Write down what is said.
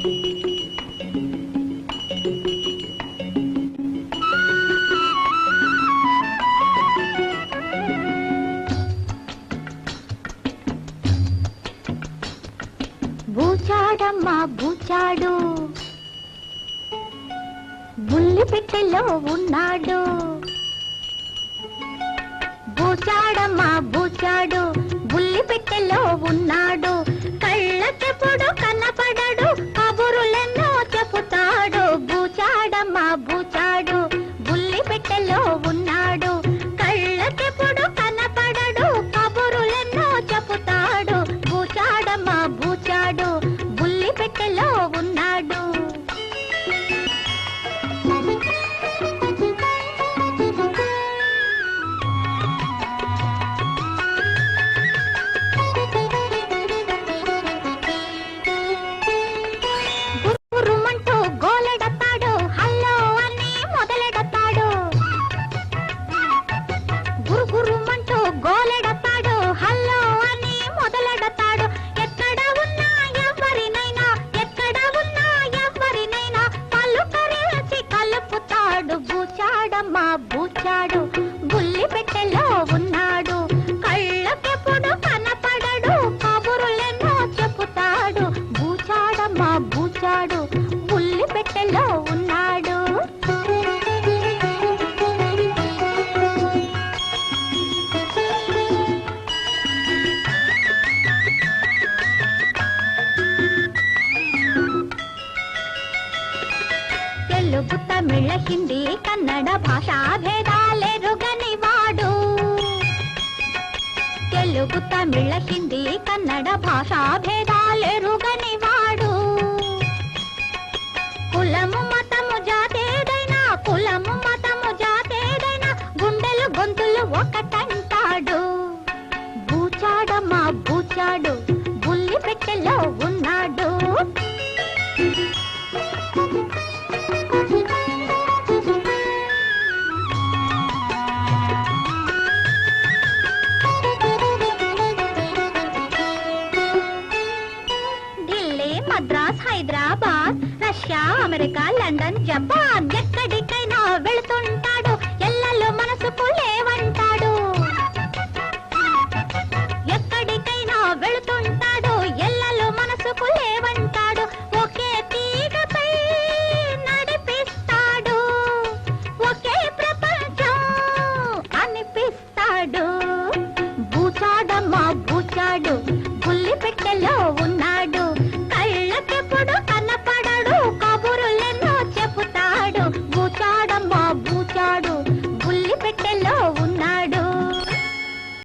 బూచాడమ్మా బూచాడు. బుల్లి పెట్టెలో ఉన్నాడు. బూచాడమ్మా బూచాడు. బుల్లి పెట్టెలో ఉన్నాడు. కళ్ళకెప్పుడు బుల్లి ఉన్నా వచ్చాడు పుల్లి పెట్టెలో ఉన్నాడు. తెలుగు తమిళ హిందీ కన్నడ భాషా భేదాలెరుగని వాడు. తెలుగు తమిళ హిందీ కన్నడ భాషా భేదాలెరుగని ఒకటంటాడు. బూచాడమ్మా బూచాడు బుల్లి పెట్టెలో ఉన్నాడు. Delhi Madras Hyderabad Russia America London Japan ఎక్కడికైనా பேசு